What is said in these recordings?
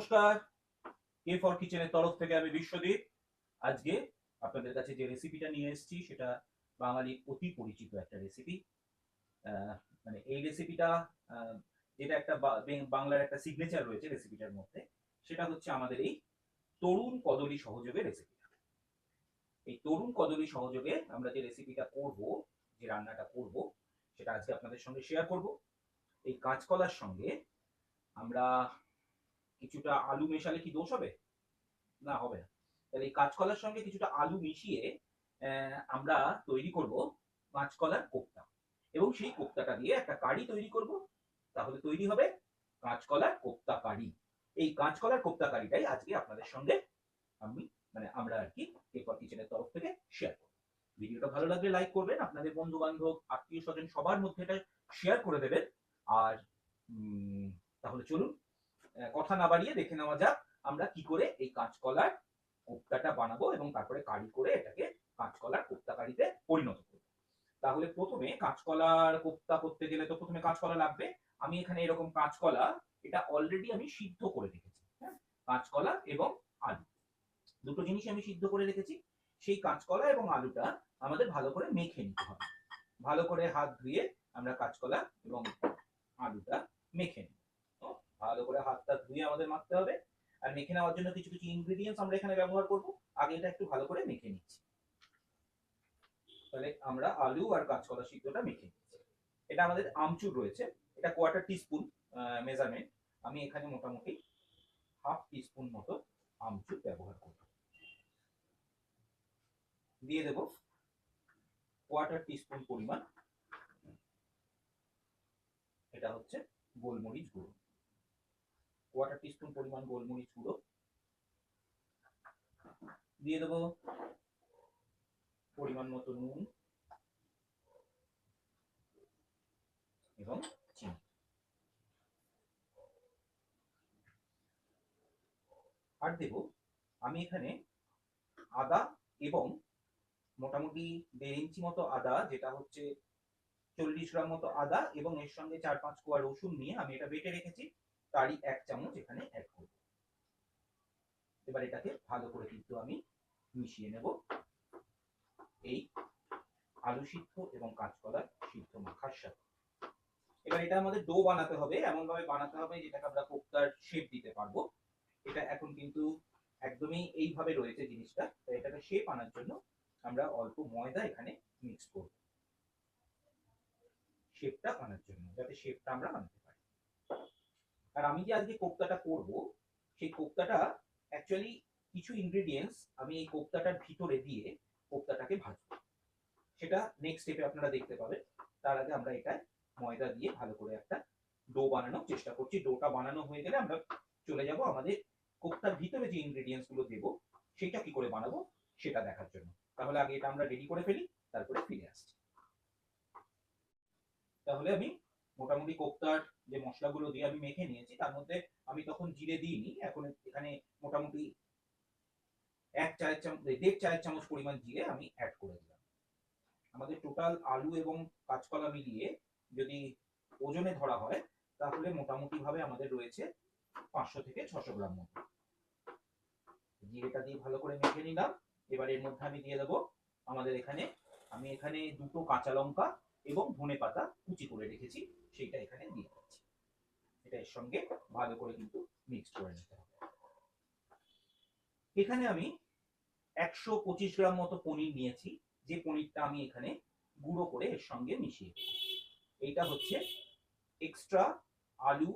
নমস্কার। K for কিচেনের তরফ থেকে আমি বিশ্বদীপ। আজকে আপনাদের কাছে যে রেসিপিটা নিয়ে এসেছি, সেটা বাঙালির অতি পরিচিত একটা রেসিপি মানে এই রেসিপিটা যেটা একটা বাংলার একটা সিগনেচার রয়েছে রেসিপিটার মধ্যে, সেটা হচ্ছে আমাদের এই তরুণ কদলী সহযোগে রেসিপিটা এই তরুণ কদলী সহযোগে আমরা যে রেসিপিটা করব, যে রান্নাটা করব, সেটা আজকে আপনাদের সঙ্গে শেয়ার করব। এই কাঁচকলার সঙ্গে আমরা কিছুটা আলু মেশালে কি দোষ হবে? না হবে না। তাহলে এই কাঁচকলার সঙ্গে কিছুটা আলু মিশিয়ে আমরা তৈরি করব কাঁচকলার কোপ্তা। এবং সেই কোপ্তাটা দিয়ে একটা কারি তৈরি করব। তাহলে তৈরি হবে কাঁচকলার কোপ্তা কারি। এই কাঁচকলার কোপ্তা কারিটাই আজকে আপনাদের সঙ্গে আমি মানে আমরা আর কি পেপার কিচেনের তরফ থেকে শেয়ার করব। ভিডিওটা ভালো লাগলে লাইক করবেন, আপনাদের বন্ধু বান্ধব আত্মীয় স্বজন সবার মধ্যে এটা শেয়ার করে দেবেন। আর তাহলে চলুন কথা না বাড়িয়ে দেখে নেওয়া যাক আমরা কি করে এই কাঁচকলার কোপ্তাটা বানাবো এবং তারপরে কারি করে এটাকে কাঁচকলার কোপ্তা কারিতে পরিণত করব। তাহলে প্রথমে কাঁচকলার কোপ্তা করতে গেলে তো প্রথমে কাঁচকলা লাগবে। আমি এখানে এরকম কাঁচকলা, এটা অলরেডি আমি সিদ্ধ করে রেখেছি হ্যাঁ? কাঁচকলা এবং আলু। দুটো জিনিস আমি সিদ্ধ করে রেখেছি। সেই কাঁচকলা এবং আলুটা আমাদের ভালো করে মেখে নিতে হবে। ভালো করে হাত ধুয়ে আমরা কাঁচকলা এবং আলুটা মেখে নিই ভালো করে হাতটা ধুয়ে আমাদের মাখতে হবে। আর মেখে নেওয়ার জন্য কিছু কিছু ইনগ্রিডিয়েন্টস আমরা এখানে ব্যবহার করব। আগে এটা একটু ভালো করে মেখে নিচ্ছি। তাহলে আমরা আলু আর কাঁচকলা সিদ্ধটা মেখে নিচ্ছি। এটা আমাদের আমচুর রয়েছে। এটা কোয়ার্টার টিস্পুন মেজারমেন্ট আমি এখানে মোটামুটি হাফ টিস্পুন মতো আমচুর ব্যবহার করব। দিয়ে দেব কোয়ার্টার টিস্পুন পরিমাণ। এটা হচ্ছে গোলমরিচ গুঁড়ো। কোয়ার্টার টিস্পুন পরিমাণ গোলমরিচ গুঁড়ো। দিয়ে দেবো পরিমাণ মতো নুন এবং চিনি। আর দেব, আমি এখানে আদা এবং মোটামুটি দেড় ইঞ্চি মতো আদা, যেটা হচ্ছে চল্লিশ গ্রাম মতো আদা এবং এর সঙ্গে চার পাঁচ কোয়া রসুন নিয়ে আমি এটা বেটে রেখেছি। তারই এক চামচ এখানে অ্যাড করব। এবার এটাকে ভালো করে কিন্তু আমি মিশিয়ে নেব। এই আলু সিদ্ধ এবং কাঁচকলার সিদ্ধ মাখার সাথে। এবার এটা আমাদের ডো বানাতে হবে। এমন ভাবে বানাতে হবে যেটাকে আমরা কোপ্তার শেপ দিতে পারব। এটা এখন কিন্তু একদমই এইভাবে রয়েছে জিনিসটা। তাই এটাকে শেপ আনার জন্য আমরা অল্প ময়দা এখানে মিক্স করব। শেপটা আনার জন্য, যাতে শেপটা আমরা আনতে আর আমি যে আজকে কোপ্তাটা করব, সেই কোপ্তাটা অ্যাকচুয়ালি কিছু ইনগ্রেডিয়েন্টস আমি এই কোপ্তাটার ভিতরে দিয়ে কোপ্তাটাকে ভাজবো। সেটা নেক্সট স্টেপে আপনারা দেখতে পাবেন। তার আগে আমরা এটা ময়দা দিয়ে ভালো করে একটা ডো বানানোর চেষ্টা করছি। ডোটা বানানো হয়ে গেলে আমরা চলে যাব আমাদের কোপ্তার ভিতরে যে ইনগ্রেডিয়েন্টসগুলো দেবো, সেটা কি করে বানাবো, সেটা দেখার জন্য। তাহলে আগে এটা আমরা রেডি করে ফেলি, তারপরে ফিরে আসছি। তাহলে আমি মোটামুটি কোপ্তার যে মশলাগুলো দিয়ে আমি মেখে নিয়েছি, তার মধ্যে আমি তখন জিরে দিইনি। এখন এখানে মোটামুটি এক চায়ের চামচ দেড় চায়ের চামচ পরিমাণ জিরে আমি অ্যাড করে দিলাম। আমাদের টোটাল আলু এবং কাঁচকলা মিলিয়ে যদি ওজনে ধরা হয়, তাহলে মোটামুটি ভাবে আমাদের রয়েছে পাঁচশো থেকে ছশো গ্রাম মতো। জিরেটা দিয়ে ভালো করে মেখে নিলাম। এবার এর মধ্যে আমি দিয়ে দেবো আমাদের এখানে, আমি এখানে দুটো কাঁচা লঙ্কা এবং ধনে পাতা কুচি করে রেখেছি, সেইটা এখানে দিয়ে এটা এর সঙ্গে ভালো করে কিন্তু মিক্স করে নিতে হবে। এখানে আমি একশো পঁচিশ গ্রাম মতো পনির নিয়েছি, যে পনিরটা আমি এখানে গুঁড়ো করে এর সঙ্গে মিশিয়ে এইটা হচ্ছে এক্সট্রা আলু,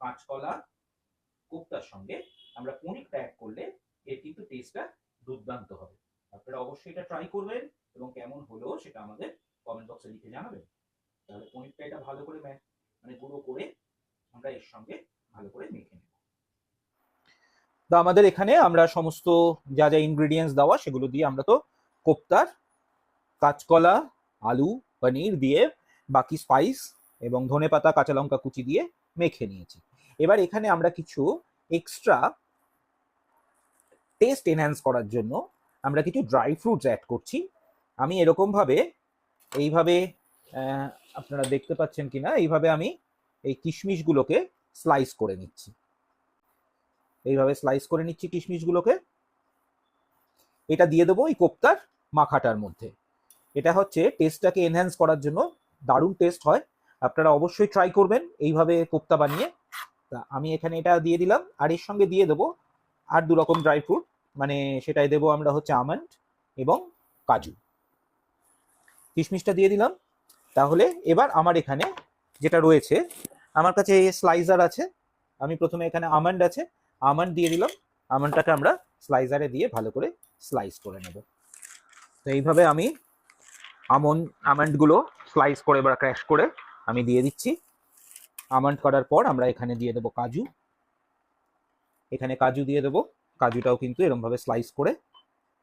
কাঁচকলা, কোপ্তার সঙ্গে আমরা পনিরটা অ্যাড করলে এর কিন্তু টেস্টটা দুর্দান্ত হবে। আপনারা অবশ্যই এটা ট্রাই করবেন এবং কেমন হলো সেটা আমাদের কমেন্ট বক্সে লিখে জানাবেন। তাহলে পনিরটা এটা ভালো করে মানে গুঁড়ো করে আমরা এর সঙ্গে ভালো করে মেখে নেব। তো আমাদের এখানে আমরা সমস্ত যা যা ইনগ্রেডিয়েন্টস দেওয়া, সেগুলো দিয়ে আমরা তো কোপ্তার, কাঁচকলা, আলু, পনির দিয়ে বাকি স্পাইস এবং ধনেপাতা কাঁচা লঙ্কা কুচি দিয়ে মেখে নিয়েছি। এবার এখানে আমরা কিছু এক্সট্রা টেস্ট এনহ্যান্স করার জন্য আমরা কিছু ড্রাই ফ্রুটস অ্যাড করছি। আমি এরকমভাবে, এইভাবে আপনারা দেখতে পাচ্ছেন কিনা, এইভাবে আমি এই কিশমিশগুলোকে স্লাইস করে নিচ্ছি। এইভাবে স্লাইস করে নিচ্ছি কিশমিশগুলোকে। এটা দিয়ে দেবো এই কোপ্তার মাখাটার মধ্যে। এটা হচ্ছে টেস্টটাকে এনহ্যান্স করার জন্য দারুণ টেস্ট হয়। আপনারা অবশ্যই ট্রাই করবেন এইভাবে কোপ্তা বানিয়ে। তা আমি এখানে এটা দিয়ে দিলাম আর এর সঙ্গে দিয়ে দেবো আর দু রকম ড্রাই ফ্রুট মানে সেটাই দেবো আমরা হচ্ছে আমন্ড এবং কাজু। কিশমিশটা দিয়ে দিলাম। তাহলে এবার আমার এখানে যেটা রয়েছে, আমার কাছে স্লাইজার আছে। আমি প্রথমে এখানে আমন্ড আছে। আমন্ড দিয়ে দিলাম। আমন্ডটাকে আমরা স্লাইজারে দিয়ে ভালো করে স্লাইস করে নেব। তো এইভাবে আমি আমন্ড আমন্ডগুলো স্লাইস করে বা ক্র্যাশ করে আমি দিয়ে দিচ্ছি। আমন্ড করার পর আমরা এখানে দিয়ে দেবো কাজু। এখানে কাজু দিয়ে দেবো। কাজুটাও কিন্তু এরমভাবে স্লাইস করে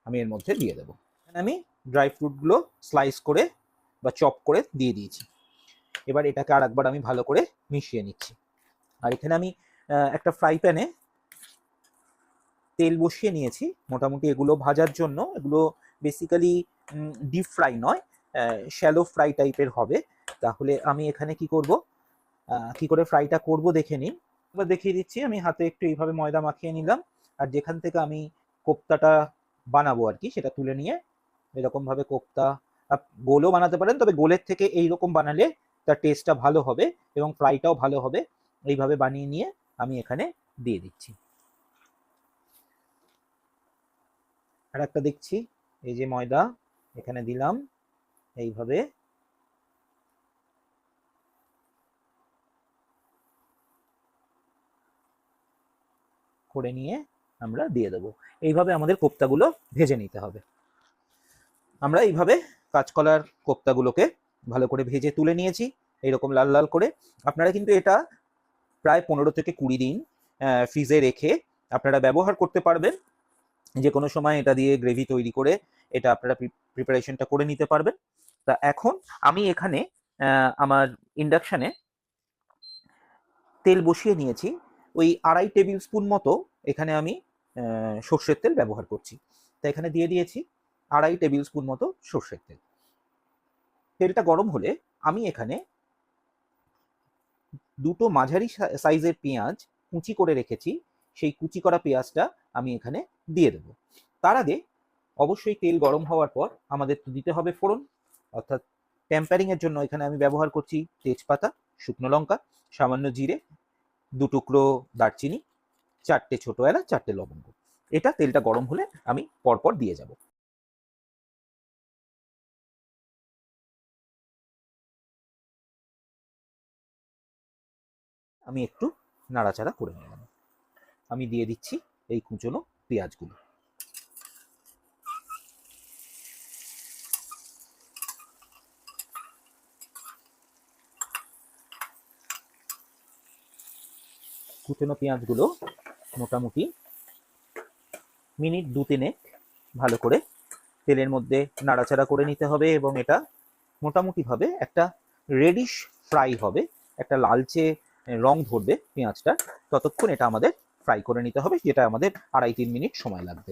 আমি এর মধ্যে দিয়ে দেবো। এখানে আমি ড্রাই ফ্রুটগুলো স্লাইস করে বা চপ করে দিয়ে দিয়েছি। এবার এটাকে আর একবার আমি ভালো করে মিশিয়ে নিচ্ছি। আর এখানে আমি একটা ফ্রাই প্যানে তেল বসিয়ে নিয়েছি। মোটামুটি এগুলো ভাজার জন্য। এগুলো বেসিক্যালি ডিপ ফ্রাই নয় শ্যালো ফ্রাই টাইপের হবে। তাহলে আমি এখানে কি করব? কি করে ফ্রাইটা করব দেখে নিন। এবার দেখিয়ে দিচ্ছি, আমি হাতে একটু এইভাবে ময়দা মাখিয়ে নিলাম। আর যেখান থেকে আমি কোপ্তাটা বানাবো আর কি, সেটা তুলে নিয়ে এরকমভাবে কোপ্তা গোলও বানাতে পারেন, তবে গোলের থেকে এইরকম বানালে তার টেস্টটা ভালো হবে এবং ফ্রাইটাও ভালো হবে। এইভাবে বানিয়ে নিয়ে আমি এখানে দিয়ে দিচ্ছি। আর একটা দেখছি, এই যে ময়দা, এখানে দিলাম। এইভাবে। করে নিয়ে আমরা দিয়ে দেবো। এইভাবে আমাদের কোপ্তাগুলো ভেজে নিতে হবে। আমরা এইভাবে কাঁচকলার কোপ্তাগুলোকে ভালো করে ভেজে তুলে নিয়েছি এইরকম লাল লাল করে। আপনারা কিন্তু এটা প্রায় পনেরো থেকে কুড়ি দিন ফ্রিজে রেখে আপনারা ব্যবহার করতে পারবেন। যে কোনো সময় এটা দিয়ে গ্রেভি তৈরি করে এটা আপনারা প্রিপারেশনটা করে নিতে পারবেন। তা এখন আমি এখানে আমার ইন্ডাকশানে তেল বসিয়ে নিয়েছি। ওই আড়াই টেবিল স্পুন মতো এখানে আমি সর্ষের তেল ব্যবহার করছি। তা এখানে দিয়ে দিয়েছি আড়াই টেবিল স্পুন মতো সর্ষের তেল। তেলটা গরম হলে আমি এখানে দুটো মাঝারি সাইজের পেঁয়াজ কুচি করে রেখেছি। সেই কুচি করা পেঁয়াজটা আমি এখানে দিয়ে দেবো। তার আগে অবশ্যই তেল গরম হওয়ার পর আমাদের তো দিতে হবে ফোড়ন। অর্থাৎ টেম্পারিং এর জন্য এখানে আমি ব্যবহার করছি তেজপাতা, শুকনো লঙ্কা, সামান্য জিরে, দু টুকরো দারচিনি, চারটে ছোট এলাচ, চারটে লবঙ্গ। এটা তেলটা গরম হলে আমি পরপর দিয়ে যাব। আমি একটু নাড়াচাড়া করে নিলাম। আমি দিয়ে দিচ্ছি এই কুচনো পেঁয়াজগুলো। কুচনো পেঁয়াজগুলো মোটামুটি মিনিট দু তিনেক ভালো করে তেলের মধ্যে নাড়াচাড়া করে নিতে হবে এবং এটা মোটামুটিভাবে একটা রেডিশ ফ্রাই হবে, একটা লালচে রং ধরবে পেঁয়াজটা, ততক্ষণ এটা আমাদের ফ্রাই করে নিতে হবে, যেটা আমাদের আড়াই তিন মিনিট সময় লাগবে।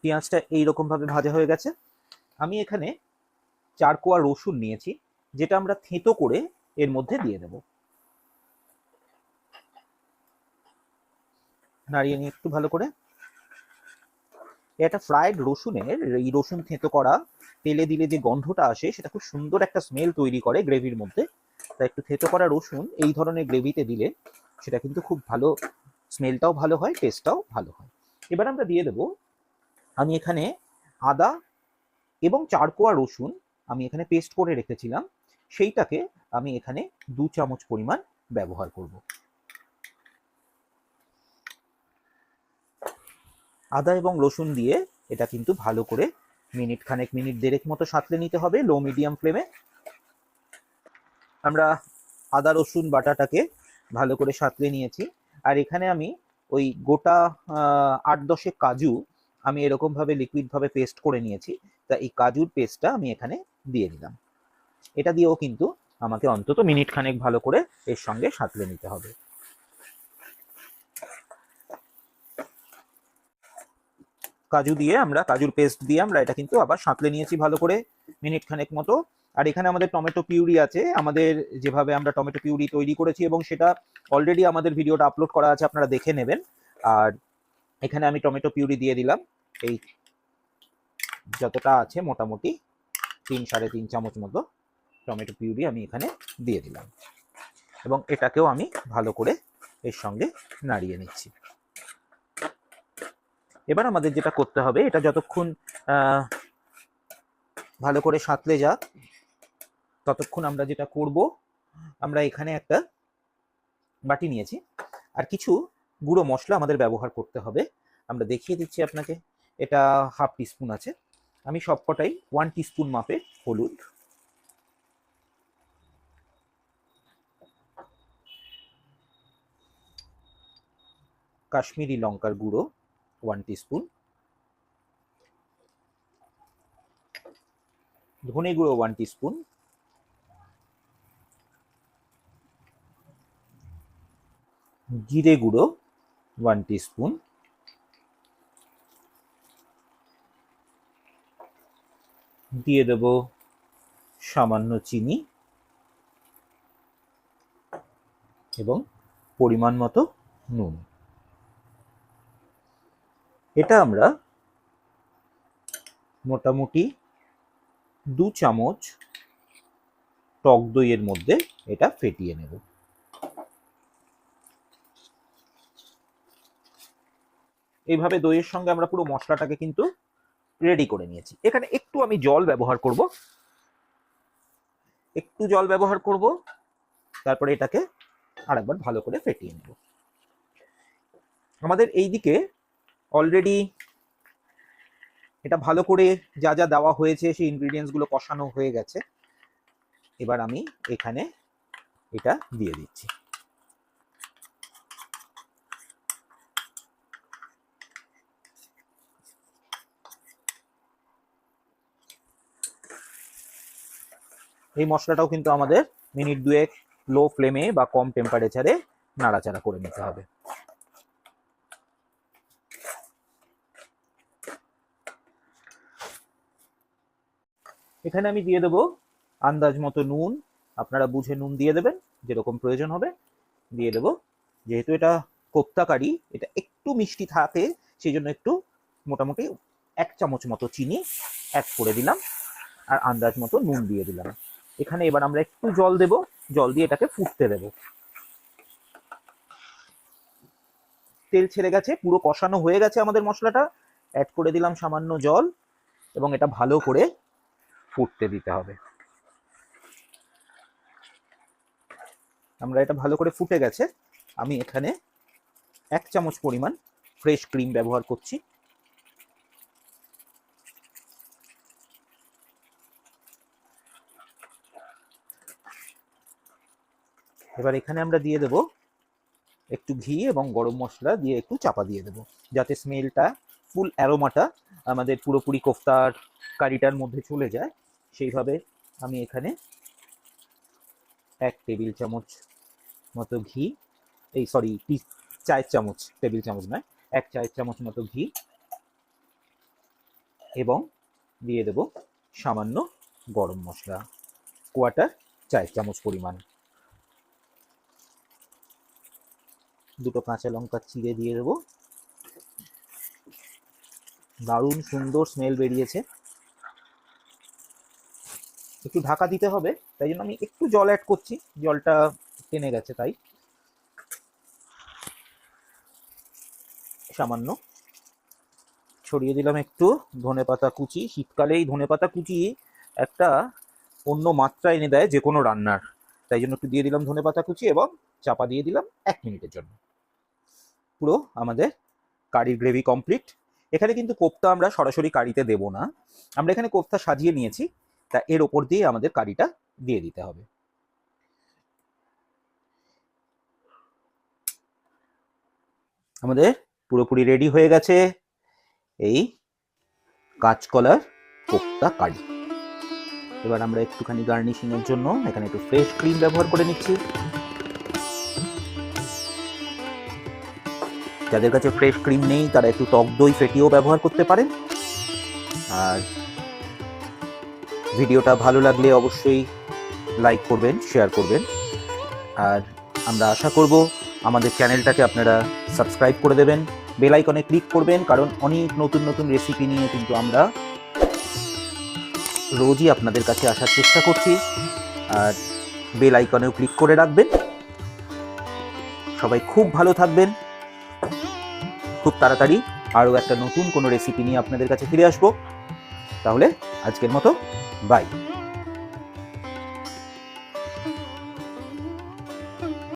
পেঁয়াজটা এইরকম ভাবে ভাজা হয়ে গেছে। আমি এখানে চার কোয়া রসুন নিয়েছি, যেটা আমরা থেঁতো করে এর মধ্যে দিয়ে দেব। নাড়িয়ে নিয়ে একটু ভালো করে। এটা ফ্রাইড রসুনের, এই রসুন থেঁতো করা, তেলে দিলে যে গন্ধটা আসে, সেটা খুব সুন্দর একটা স্মেল তৈরি করে গ্রেভির মধ্যে। তা একটু থেঁতো করা রসুন এই ধরনের গ্রেভিতে দিলে সেটা কিন্তু খুব ভালো স্মেলটাও ভালো হয় টেস্টটাও ভালো হয়। এবার আমরা দিয়ে দেব, আমি এখানে আদা এবং চারকোয়া রসুন আমি এখানে পেস্ট করে রেখেছিলাম, সেইটাকে আমি এখানে দু চামচ পরিমাণ ব্যবহার করব। আদা এবং রসুন দিয়ে এটা কিন্তু ভালো করে মিনিট খানেক, মিনিট দেড়েক মতো সাঁতলে নিতে হবে লো মিডিয়াম ফ্লেমে আমরা আদা, রসুন, বাটাটাকে ভালো করে সাঁতলে নিয়েছি। আর এখানে আমি ওই গোটা আট দশেক কাজু আমি এরকম ভাবে লিকুইড ভাবে পেস্ট করে নিয়েছি। তা এই কাজুর পেস্টটা আমি এখানে দিয়ে দিলাম। এটা দিয়েও কিন্তু আমাকে অন্তত মিনিট খানেক ভালো করে এর সঙ্গে সাঁতলে নিতে হবে। কাজু দিয়ে আমরা, কাজুর পেস্ট দিয়ে আমরা এটা কিন্তু আবার সাঁতলে নিয়েছি ভালো করে মিনিট খানেক মতো। আর এখানে আমাদের টমেটো পিউরি আছে। আমাদের যেভাবে আমরা টমেটো পিউরি তৈরি করেছি এবং সেটা অলরেডি আমাদের ভিডিওটা আপলোড করা আছে, আপনারা দেখে নেবেন। আর এখানে আমি টমেটো পিউরি দিয়ে দিলাম। এই যতটা আছে মোটামুটি তিন সাড়ে তিন চামচ মতো টমেটো পিউরি আমি এখানে দিয়ে দিলাম। এবং এটাকেও আমি ভালো করে এর সঙ্গে নাড়িয়ে নিচ্ছি। এবার আমাদের যেটা করতে হবে, এটা যতক্ষণ ভালো করে সাঁতলে যাক ততক্ষণ আমরা যেটা করব, আমরা এখানে একটা বাটি নিয়েছি। আর কিছু গুঁড়ো মশলা আমাদের ব্যবহার করতে হবে। আমরা দেখিয়ে দিচ্ছি আপনাকে, এটা হাফ টিস্পুন আছে। আমি সবকটাই ওয়ান টিস্পুন মাপে হলুদ। কাশ্মীরি লঙ্কার গুঁড়ো ওয়ান টিস্পুন। ধনে গুঁড়ো ওয়ান টিস্পুন। জিরে গুঁড়ো ওয়ান টিস্পুন দিয়ে দেব সামান্য চিনি এবং পরিমাণ মতো নুন। এটা আমরা মোটামুটি দু চামচ টক দইয়ের মধ্যে এটা ফেটিয়ে নেব। এইভাবে দইয়ের সঙ্গে আমরা পুরো মশলাটাকে কিন্তু রেডি করে নিয়েছি। এখানে একটু আমি জল ব্যবহার করব। একটু জল ব্যবহার করব। তারপরে এটাকে আরেকবার ভালো করে ফেটিয়ে নেব। আমাদের এই দিকে অলরেডি এটা ভালো করে যা যা দেওয়া হয়েছে, সেই ইনগ্রিডিয়েন্টসগুলো কষানো হয়ে গেছে। এবার আমি এখানে এটা দিয়ে দিচ্ছি। এই মশলাটাও কিন্তু আমাদের মিনিট দুয়েক লো ফ্লেমে বা কম টেম্পারেচারে নাড়াচাড়া করে নিতে হবে। এখানে আমি দিয়ে দেবো আন্দাজ মতো নুন। আপনারা বুঝে নুন দিয়ে দেবেন, যেরকম প্রয়োজন হবে। দিয়ে দেবো। যেহেতু এটা কোপ্তা কারি এটা একটু মিষ্টি থাকে সেই জন্য একটু মোটামুটি এক চামচ মতো চিনি অ্যাড করে দিলাম। আর আন্দাজ মতো নুন দিয়ে দিলাম। এখানে এবার আমরা একটু জল দেব, জল দিয়ে এটাকে ফুটতে দেব। তেল ছেড়ে গেছে, পুরো কষানো হয়ে গেছে আমাদের মশলাটা। অ্যাড করে দিলাম সামান্য জল, এবং এটা ভালো করে ফুটতে দিতে হবে। আমরা এটা ভালো করে ফুটে গেছে। আমি এখানে এক চামচ পরিমাণ ফ্রেশ ক্রিম ব্যবহার করছি। এবার এখানে আমরা দিয়ে দেব একটু ঘি এবং গরম মশলা দিয়ে একটু চাপা দিয়ে দেব, যাতে স্মেলটা ফুল অ্যারোমাটা আমাদের পুরোপুরি কোফতার কারিটার মধ্যে চলে যায়। সেইভাবে আমি এখানে এক টেবিল চামচ মতো ঘি, এই সরি চায়ের চামচ, টেবিল চামচ নয়, এক চায়ের চামচ মতো ঘি এবং দিয়ে দেব সামান্য গরম মশলা কোয়াটার চায়ের চামচ পরিমাণ। দুটো কাঁচা লঙ্কা চিড়ে দিয়ে দেবো। দারুণ সুন্দর স্মেল বেরিয়েছে। একটু ঢাকা দিতে হবে, তাই জন্য আমি একটু জল অ্যাড করছি, জলটা টেনে গেছে তাই। সামান্য। ছড়িয়ে দিলাম একটু ধনেপাতা কুচি। শীতকালে এই ধনেপাতা কুচি একটা অন্য মাত্রা এনে দেয় যে কোনো রান্নার। তাই জন্য একটু দিয়ে দিলাম ধনেপাতা কুচি এবং চাপা দিয়ে দিলাম এক মিনিটের জন্য। পুরো আমাদের কারির গ্রেভি কমপ্লিট। এখানে কিন্তু কোপ্তা আমরা সরাসরি কারিতে দেব না। আমরা এখানে কোপ্তা সাজিয়ে নিয়েছি। তা এর ওপর দিয়ে আমাদের কারিটা দিয়ে দিতে হবে। আমাদের পুরোপুরি রেডি হয়ে গেছে এই কাঁচকলার কোপ্তা কারি। এবার আমরা একটুখানি গার্নিশিং এর জন্য এখানে একটু ফ্রেশ ক্রিম ব্যবহার করে নিচ্ছি। যাদের কাছে ফ্রেশ ক্রিম নেই, তারা একটু টক দই ফেটিয়েও ব্যবহার করতে পারেন। আর ভিডিওটা ভালো লাগলে অবশ্যই লাইক করবেন শেয়ার করবেন। আর আমরা আশা করব আমাদের চ্যানেলটাকে আপনারা সাবস্ক্রাইব করে দেবেন বেল আইকনে ক্লিক করবেন, কারণ অনেক নতুন নতুন রেসিপি নিয়ে কিন্তু আমরা রোজই আপনাদের কাছে আসার চেষ্টা করছি। আর বেল আইকনেও ক্লিক করে রাখবেন। সবাই খুব ভালো থাকবেন। খুব তাড়াতাড়ি আরও একটা নতুন কোনো রেসিপি নিয়ে আপনাদের কাছে ফিরে আসব। তাহলে আজকের মতো বাই